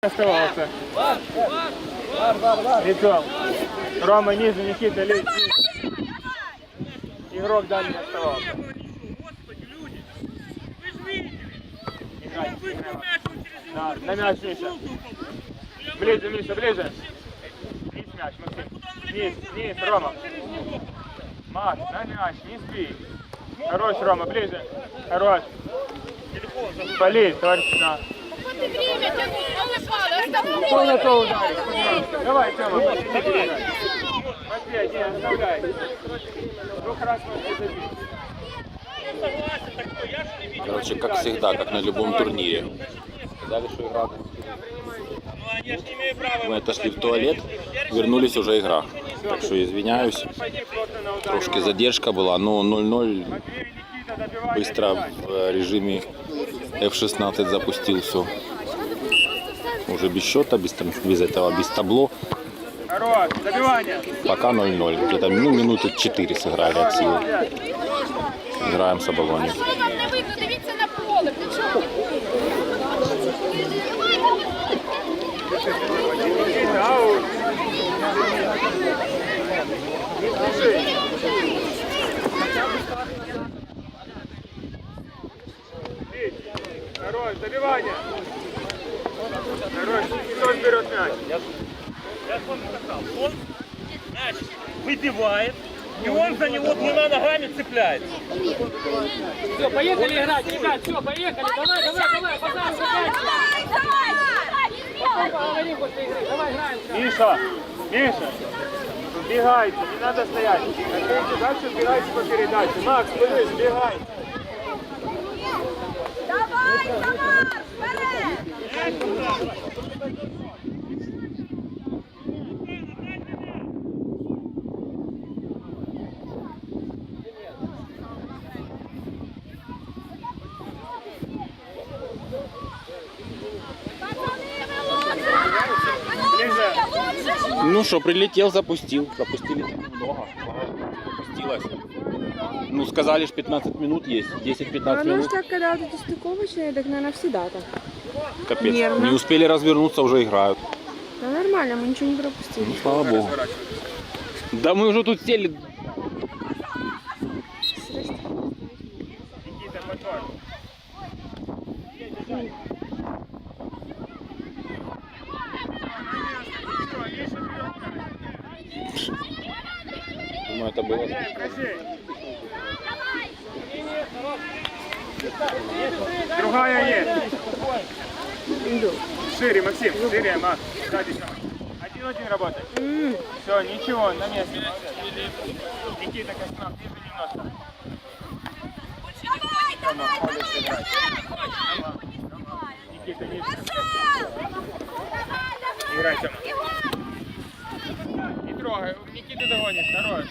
оставался. Лицом. Рома ниже, Никита лезь. Игрок дальний оставался. Играй, Да, на мяч, Миша. Ближе, Миша, ближе. Низ мяч, Максим. Низ, низ, Рома. Макс, на мяч, не сбей. Хорош, Рома, ближе. Хорош. Полей, товарищ, на. Пожалуйста? Давай, Тёма, Матвей, не. Короче, как всегда, как на любом турнире. Сказали, что игра. Мы отошли в туалет, вернулись уже игра. Так что извиняюсь. Трошки задержка была, но 0-0 Матвей, Никита, добивай. быстро в режиме F16 запустил все. Уже без счета, без, без этого, без табло. Пока 0-0. Где-то ну, минуты 4 сыграли от силы. Играем с оболонью. Добивание. Хорош, кто берет мяч? Я вам сказал, он мяч выбивает, и он за него двумя ногами цепляется. Все, поехали играть, ребят, все, поехали, давай, давай, давай, базар заканчивай. Поговорим после игры, давай играем. Миша, Миша, убегайте, не надо стоять. Дальше, убегайте по передаче. Макс, подожди, сбегай. Ну что, прилетел, запустил. Запустили много. Запустилось. Ну, сказали, ж 15 минут есть. 10-15 А ну ж минут. так, когда вот эти стыковочные, так, наверное, всегда так. Капец. нервно. Не успели развернуться, уже играют. Да нормально, мы ничего не пропустили. Ну, слава богу. Да мы уже тут сели. Думаю, это было. Другая есть. Шире, Максим, шире, Макс. Один-один работать. Все, ничего, на месте. Никита Космак, ниже немножко. Оля, сыграй. Рома, Рома. Никита, ниже. Играй, Тёма. Не трогай, Никита догонишь, хорош.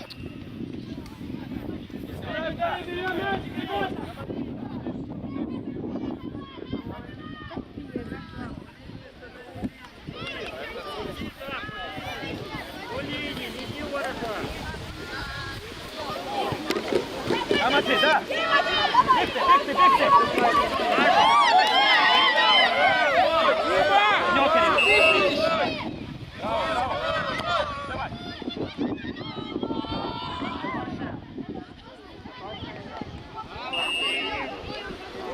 А, Матвей, да?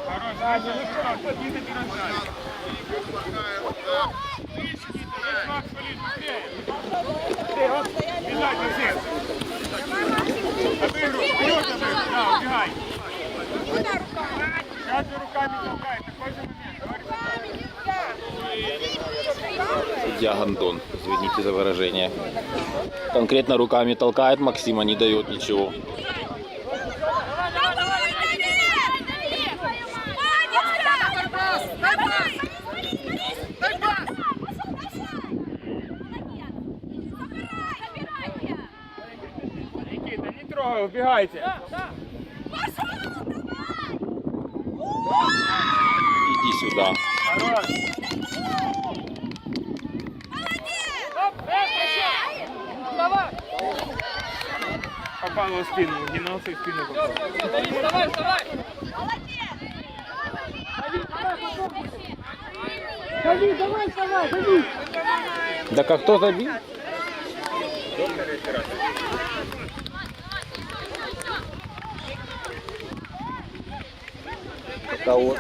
Хорош, Аня, ну что, Никита Пирожков. Макс, блин, быстрее. Быстрее, оп. Бежать, Максим. Обыгрывай, вперед обыгрывай, да, убегай. Сейчас же руками толкай, такой же момент, говори сюда. Я гандон, извините за выражение. Конкретно руками толкает Максима, не дает ничего. Убегайте. Иди сюда. Хорош. Попало в спину, гнался в спину попал. Давид, давай, вставай. Дави, давай, давай, дави. Да как кто забил? Это вот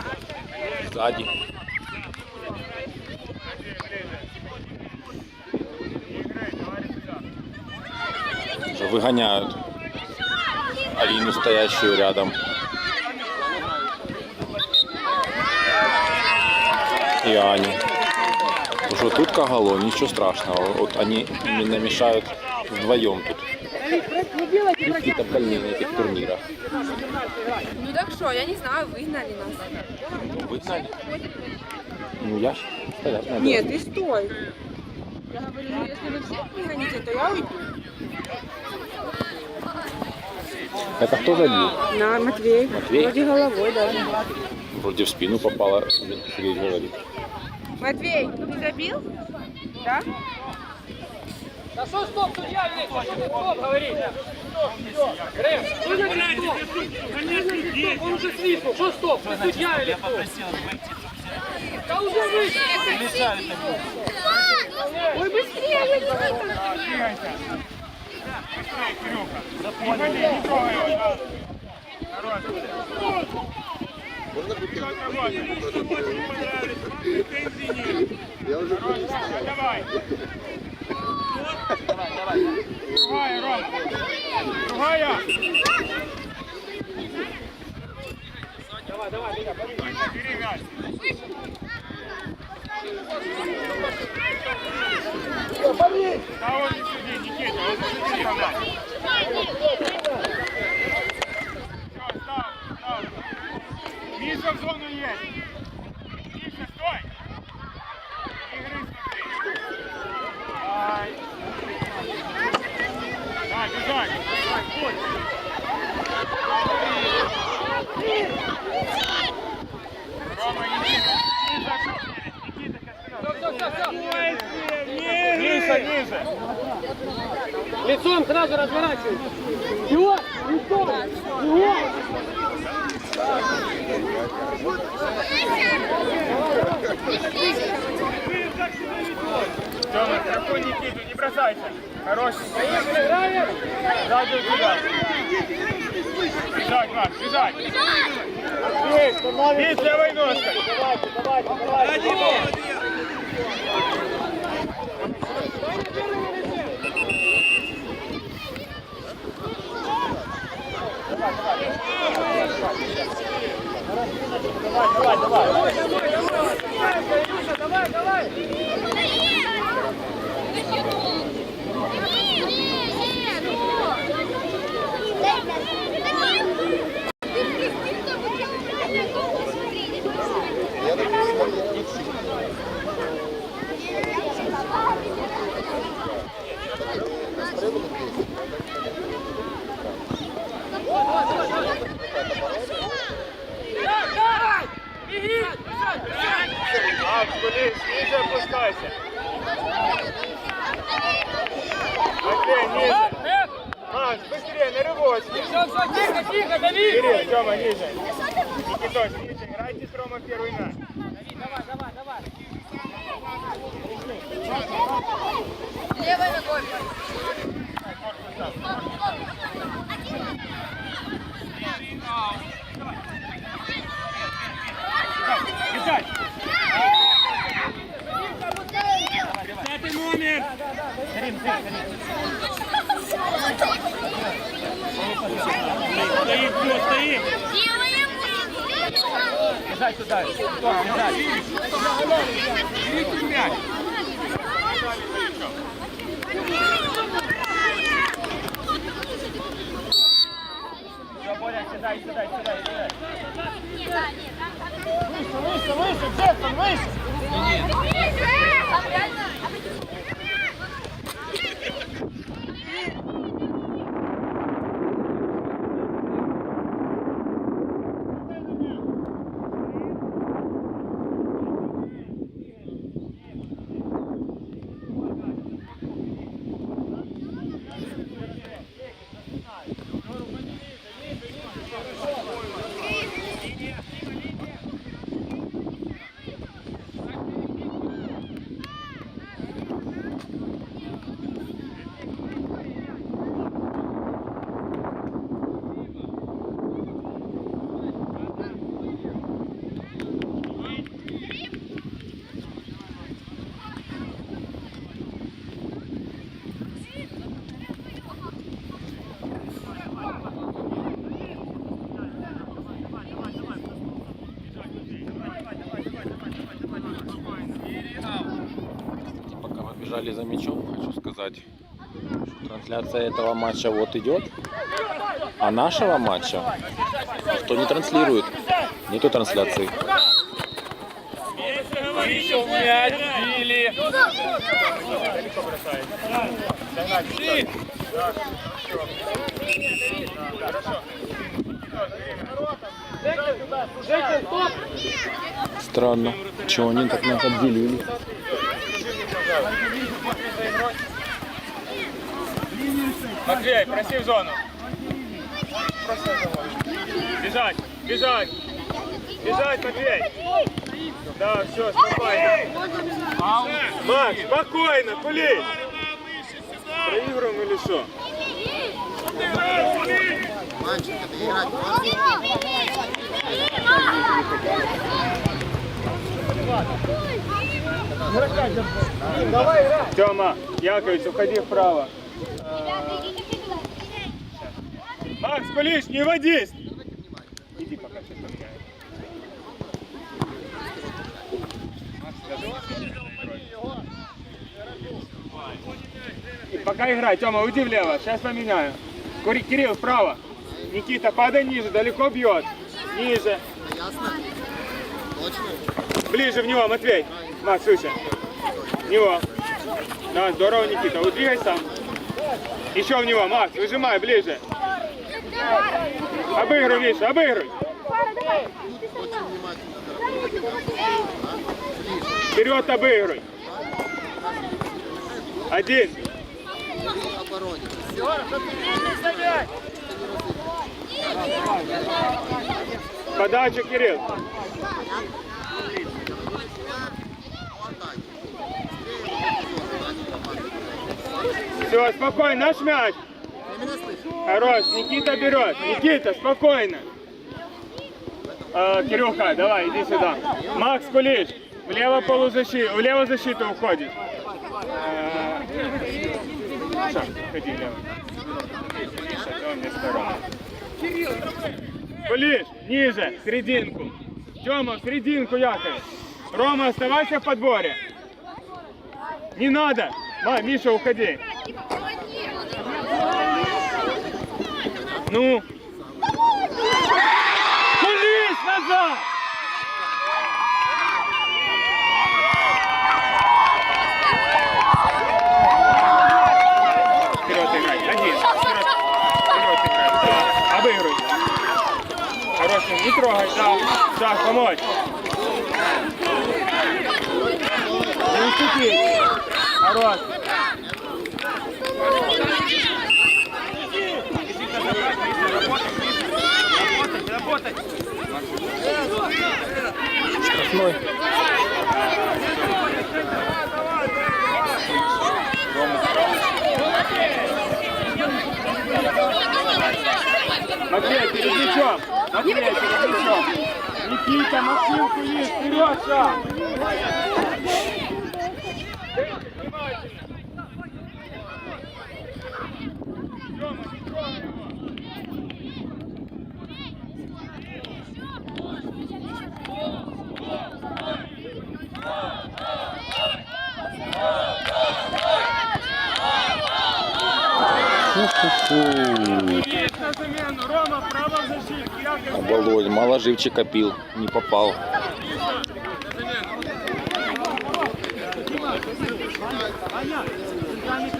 сзади. Уже выгоняют Алину, стоящую рядом. И Аню. Уже тут Кагало, ничего страшного. Вот они именно мешают вдвоем тут. Какие-то больные на этих турнирах. Ну так що, я не знаю, вигнали нас. Выгнали? Ну я ж стоять надо. Ні, ти стой. Я говорю, якщо ви всіх вигоните, то я уйду. Это кто забил? На, Матвей. Матвей? Вроде головой, да. Вроде в спину попало, Сергей говорит. Матвей, ты забил? Да? Да что стоп, судья, стоп, говори. Грэм, стоп. Он уже свистнул. Что стоп, ты судья или кто? Да уже вышел. Ой, быстрее, я не Быстрее, Кирюха. Ходи, не трогай его. Хорош. Всё, работай. Хорош, Рома, давай. Другая, Рома. Другая. Давай, давай, Миля, побеги. Бери мяч. Да он не суди, Никита, он не суди там мяч. Всё, став, став. Миша в зону есть. Миша, стой. Игры смотри. Ай. Да, бежать. Давай, путь. Рома, Никита. Миша, Никита, Все, все, все. Ниже, ниже. Лицом сразу разворачивай. Его, лицом, его. Тёма, страхуй Никиту, не бросайся. Хороший. Сзади у тебя. Бежать, Макс, бежать. Бить левой ножкой. Давай, давай, давай. Давай, давай. Давай! Макс, куди? Ниже опускайся. Матвей, ниже. Макс, быстрее, на рывочке. Все, все, тихо, тихо, дави! Кирилл, Тёма, ниже. Никитос, ниже. Играйте с Ромой первый мяч. Давай, давай, давай. Левой ногой. Бежать. Стоит, все, стоит. Бежать туда. Стоп, бежать. Берите мяч. Все, Боря, седай, седай, седай, седай. Выше, выше, выше, Джексон, выше. Кстати, за мячом хочу сказать, что трансляция этого матча вот идет, а нашего матча никто не транслирует. Нету трансляции. Странно. Чего они так нас обделили? Матвей, проси в зону. Бежать, бежать. Бежать, Матвей. Да, все, спокойно. Макс, спокойно, кулись. Проиграем или что? Тёма, Яковлевич, уходи вправо. Макс, кулиш, не водись! Иди пока, сейчас поменяю. Макс, Пока играй, Тёма, уйди влево, сейчас поменяю. Кирилл, вправо. Никита, падай ниже, далеко бьет. Ниже. Ближе в него, Матвей. Макс, выше. В него. Да, здорово, Никита. Вот двигай сам. Еще в него, Макс, выжимай, ближе. Обыгрывай, Миша, обыгрывай. Вперед обыгрывай. Один. Подачу, Кирилл. Все, спокойно, наш мяч. Хорош, Никита берет. Никита, спокойно. А, Кирюха, давай, иди сюда. Макс Кулиш, влево полузащиту, влево защиту уходит. А, Шаг, ходи влево. Кулиш, ниже, в серединку. Тёма, в серединку, Яков. Рома, оставайся в подборе. Не надо. Ма, Миша, уходи. Ну. Кулиш назад! Вперед играй. Один. Вперед. Хороший. Не трогай. Да. Да, помочь. Не уступи. Хорош. Штрафной. Матвей, перед мячом. Матвей, перед мячом. Никита, Максим, Кулиш, вперед, шаг. Фу-фу-фу. Есть на замену. Володь, мало живчика пил, не попал. Аня, центральный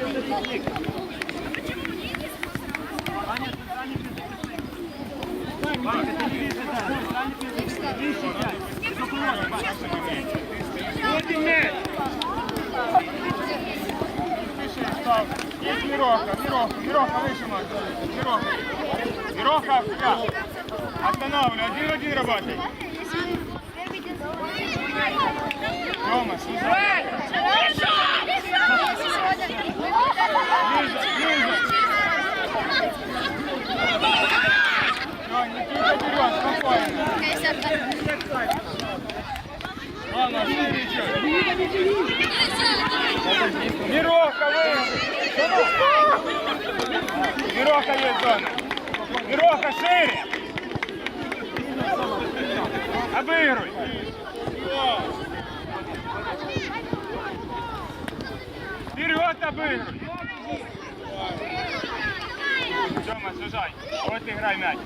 Есть Мироха, Мироха, Мироха выше, Макс. Мироха. Мироха, вся. Останавливай, один-один работай. Рома, сюда. Ближе, ближе. Всё, Никита берет, спокойно. Ладно, шире чуть. Мироха, выше. Мироха есть зона. Мироха, шире. Обыгрывай. Вперед. Вот обыгрывай. Тёма, сужай. Вот играй мяч.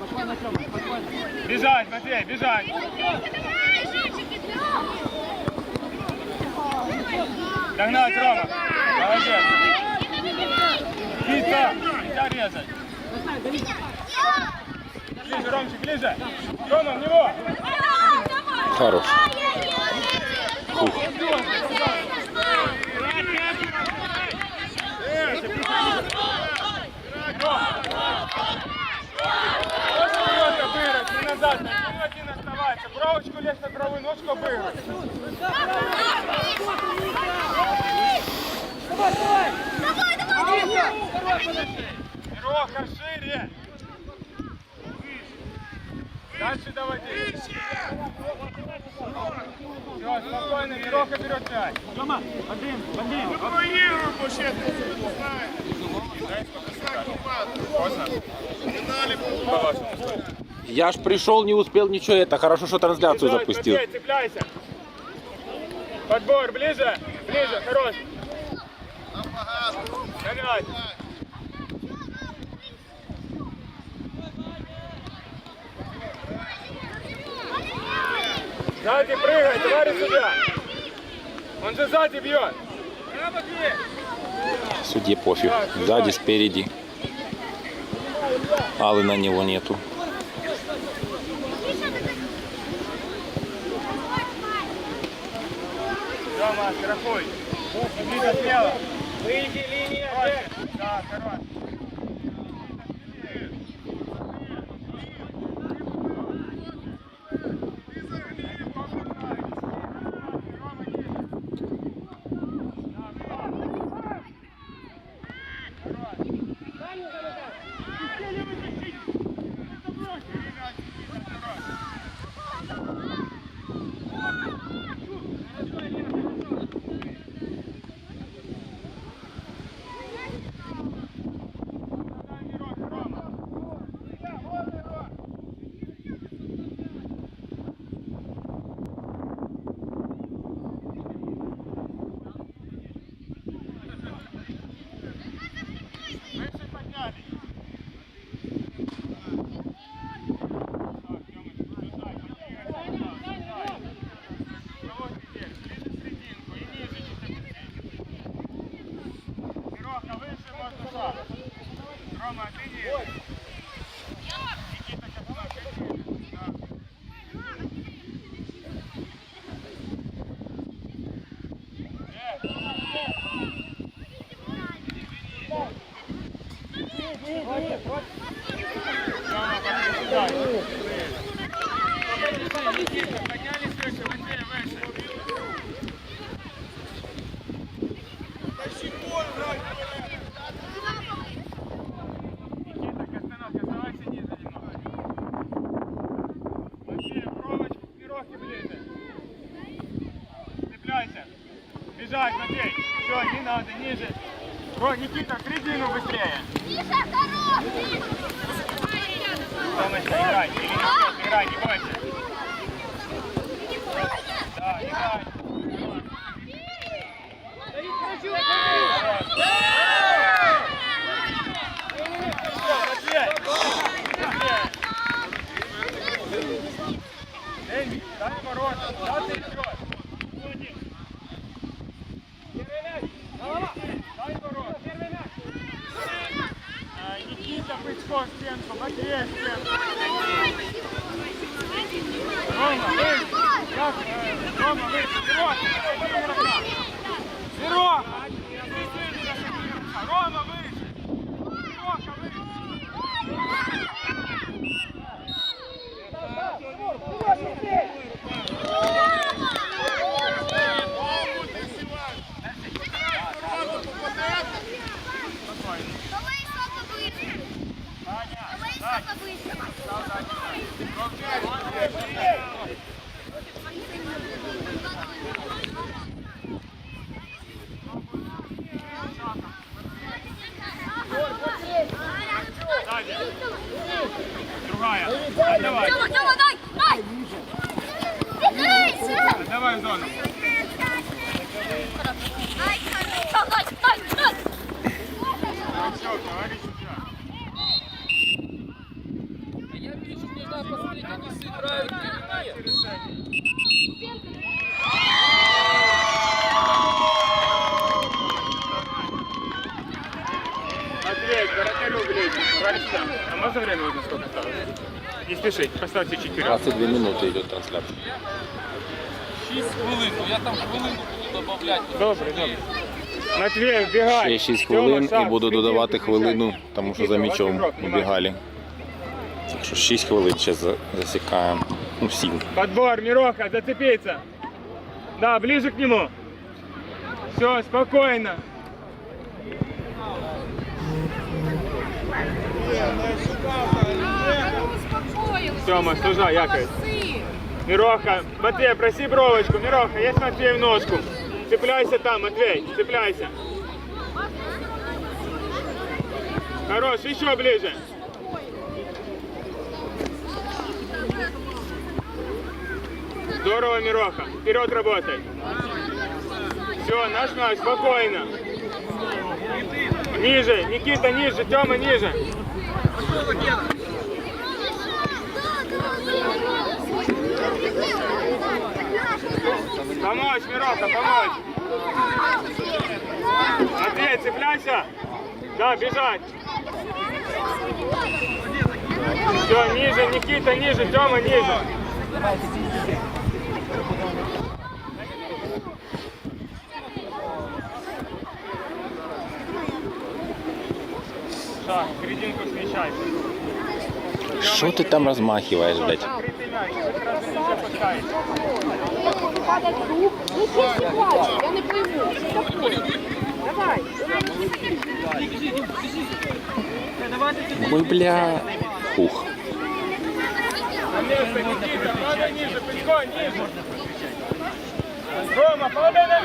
Бежать, Матвей, бежать. Догнать, Рома. Молодец. Кита, Кита резать. Ближе, Ромчик, ближе. Рома, в него. Хорош. Фух. Назад. Один оставается. Бровочку лезь на правую ножку обыграть. Мироха, шире. Дальше доводи. Все, спокойно, Мироха берет мяч. Тома, один, один. Поздно? По-вашему, что? Я ж пришел, не успел ничего. Это хорошо, что трансляцию запустил. Цепляйся. Подбор, ближе, ближе, хорош. Гонять. Сзади прыгай, товарищ судья. Он же сзади бьет. Судье пофиг. Сзади, спереди. Аллы на него нету. Рома, страхуй. Никита, смело. Выйди, линия. Да, хорош. Выше подняли. Так, Тёмыч, бросай, подбегай, бросай. Кого теперь? Ближе в серединку и ниже чуть Мироха, выше можно шаг. Рома, ты ниже. Никита, Космак, ты ниже. Да. Рома, подбегай. Никита, поднялись выше, Матвей, выше. Никита, Костанов, оставайся ниже немного. Матвей, проволочку к Мирохе ближе. Цепляйся. Бежать, Матвей. Все, не надо, ниже. Ро, Никита, в середину быстрее. Томочка, играй. Или не успеешь, играй, не бойся. Да, играй. Матвей! Матвей! Энди, дай ворота, куда ты идешь? Дай ворота. А, Никита, Пычко, в стенку, Матвей, стенку. Рома, э, Рома, выше. Серега, Серега. Рома, выше. Серега, выше. Давай сока выше. Давай сока выше. Сзади. Другая. Отдавай. Тёма, Тёма, дай, дай! Отдавай в зону. Дай, дай! А я вижу, мне надо посмотреть, они сыграют или вратарю ближе. Товарищ там. А можно время уже сколько? Не спешить, поставьте чуть вперед. 22 минуты идет трансляция. 6 хвилин, ну я там хвилину буду добавлять. Добре, добре. Матвей, вбігай. Ще 6 хвилин і буду додавати хвилину, тому що за м'ячом убігали. Так що 6 хвилин зараз засікаємо. Ну 7. Подбор, Мироха, зацепиться. Да, ближе к нему. Все, спокойно. Тёма, стужа, якорь. Мироха, Матвей, проси бровочку. Мироха, есть Матвей в ножку. Цепляйся там, Матвей, цепляйся. Хорош, еще ближе. Здорово, Мироха. Вперед работай. Все, наш мяч, спокойно. Ниже, Никита, ниже, Тёма, ниже. Помочь, Мироха, помочь. Матвей, цепляйся. Да, бежать. Все, ниже, Никита, ниже, Тёма, ниже. Шаг, серединку смещайся. Там блядь? Что ты что такое? Давай. Ой, бля. Фух. Рома, падай на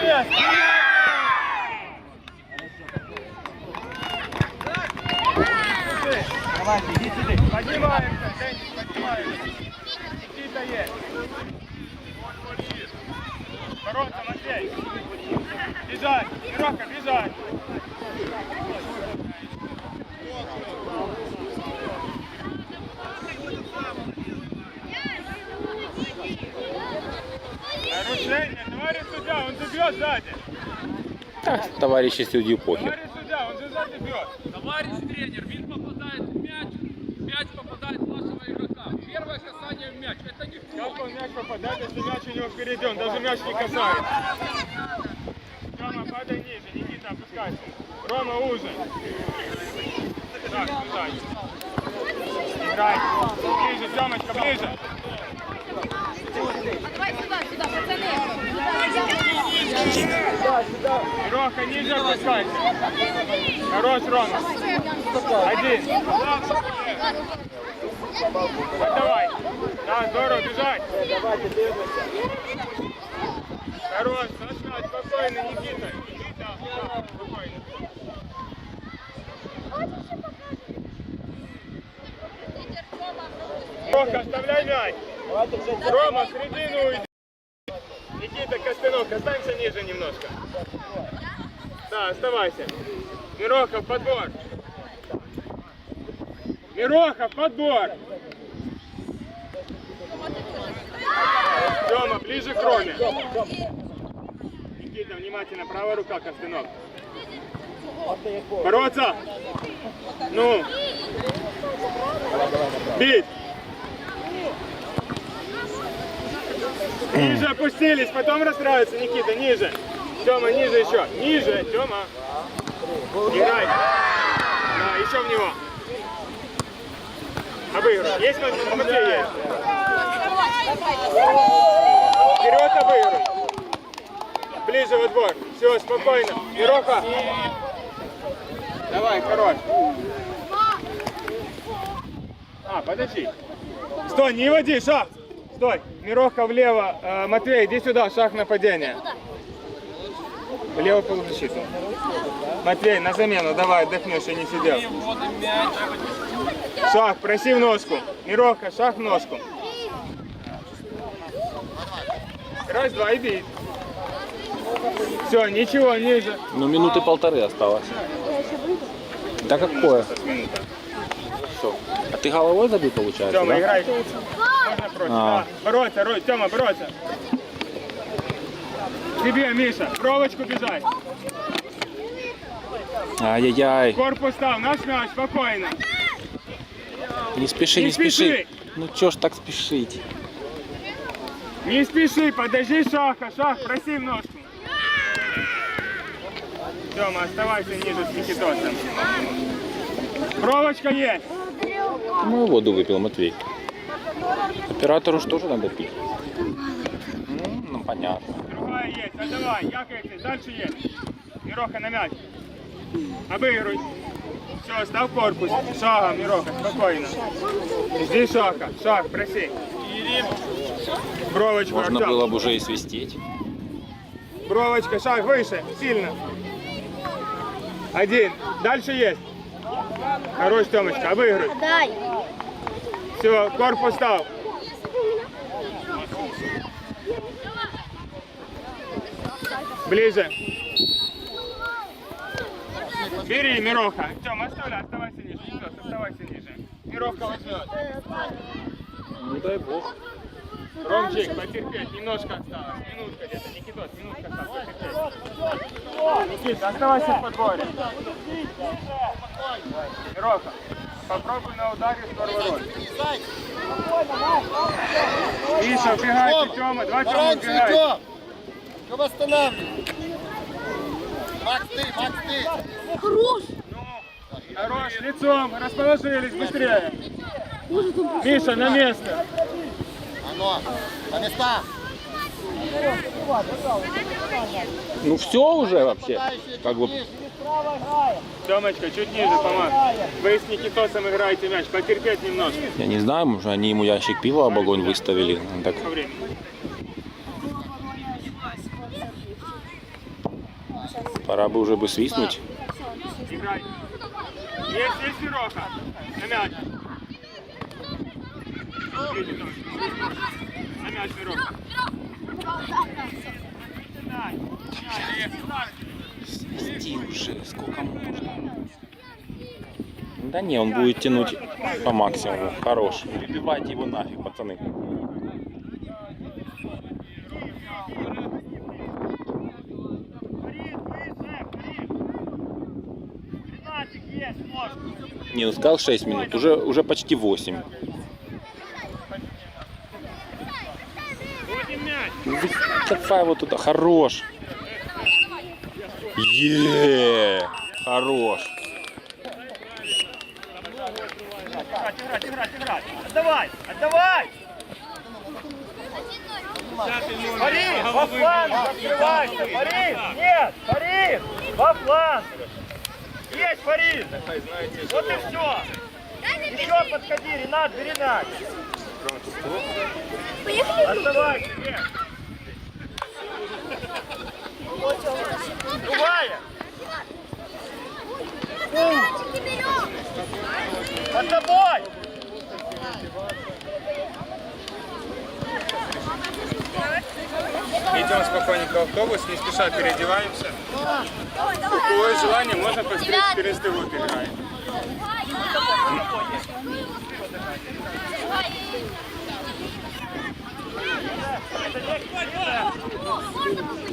Давайте, иди сюда. Поднимаемся, Денис, поднимаемся. Никита есть. Бороться, Матвей. Бежать, Мирока, бежать. Нарушение, товарищ судья, он же бьет сзади. Так, товариші суддю похер. Товарищ судья, он же сзади бьет. Товарищ тренер, він попадает в мяч, мяч попадает в вашего игрока. Первое касание в мяч, это не Как он мяч попадает, если мяч у него впереди, он даже мяч не касается. Рома, падай ниже, Никита, опускайся. Рома, уже. Так, туда. Играй. Ближе, Семочка, ближе. Давай сюда, сюда, пацаны. Роха, ниже опускайся. Хорош, Рома. Один. Отдавай. Да, здорово, бежать. Хорош, Саша, спокойно, Никита. Никита, да, спокойно. Роха, оставляй мяч. Рома, в середину уйди. Никита, Костынок, останься ниже немножко. Да, оставайся. Мироха, подбор. Мироха, подбор. Тёма, ближе к Роме. Никита, внимательно, правая рука, Костынок. Бороться! Ну! Бить! Ниже опустились, потом расстраиваться, Никита, ниже. Тёма, ниже еще. Ниже, Тёма. Играй. Да, еще в него. Обыгрывай. Есть Матвей? Вперед обыгрывай. Ближе во двор. Все, спокойно. Мироха. Давай, хорош. А, подожди. Стой, не води, шаг. Стой. Мироха влево. Э, Матвей, иди сюда, шаг нападения. Влево полузащиту. Матвей, на замену, давай, отдохнешь, я не сидел. Шаг, проси в ножку. Мироха, шаг в ножку. Раз, два и бить. Все, ничего, ниже. Ну, минуты полторы осталось. Да какое? Что? А ты головой забил, получается, Тёма, да? играй. Можно против. А. Да. Бороться, Рой, Тёма, бороться. Тебе, Миша, проволочку бежать. Ай-яй-яй. Корпус став, наш мяч, спокойно. Не спеши, Не не спеши. спеши. Ну чё ж так спешить? Не спеши, подожди шаха, шах, проси ножку. Тёма, оставайся ниже с Никитосом. Проволочка есть. Мы воду выпил, Матвей. Оператору что же надо пить? Ну, ну, понятно. Другая есть, отдавай, якается, дальше есть. Мироха на мяч. Обыгрывай. Все, став корпус. Шагом, Мироха, спокойно. Жди шаха, шаг, проси. Бровочку, Можно Артём. было бы уже и свистеть. Бровочка, шаг выше, сильно. Один. Дальше есть. Хорош, Тёмочка, обыгрывай. Дай. Все, корпус стал. Ближе. Бери, Мироха. Тём, оставляй, оставайся ниже. Никитос, оставайся ниже. Мироха возьмет. Ну дай бог. Ромчик, потерпеть, немножко осталось. Минутка где-то. Никитос, минутка осталась. Потерпеть. Никита, оставайся в подборе. Мироха, попробуй на ударе скоро ворот. Миша, убегайте, Тёма, два Тёма убегайте. идем! Что восстанавливай? Макс, ты, Макс, ты! Хорош, лицом, расположились быстрее. Миша, на место. Оно, по местам! Ну все уже вообще. Как бы Тёмочка, чуть ниже, помог. Вы с Никитосом играете мяч, потерпеть немножко. Я не знаю, может они ему ящик пива об огонь выставили. Так пора бы уже бы свистнуть. Играй. Есть, есть Мироха. На мяч. На уже, сколько можно. Да не, он будет тянуть по максимуму. Хорош. Выбивайте его нафиг, пацаны. Не, ну сказал 6 минут, уже, уже почти 8. Давай вот туда, хорош. Е, хорош. Играть, играть, играть. Отдавай, отдавай! Борис, во фланг, открывайся, Борис! Нет, Борис! Во фланг! Есть, Борис! Вот и все! Еще подходи, Ренат, бери мяч! Отдавай себе! Другая! Под тобой! Идем спокойненько в автобус, не спеша переодеваемся. Есть желание, можно посмотреть, перестывут играет. С чем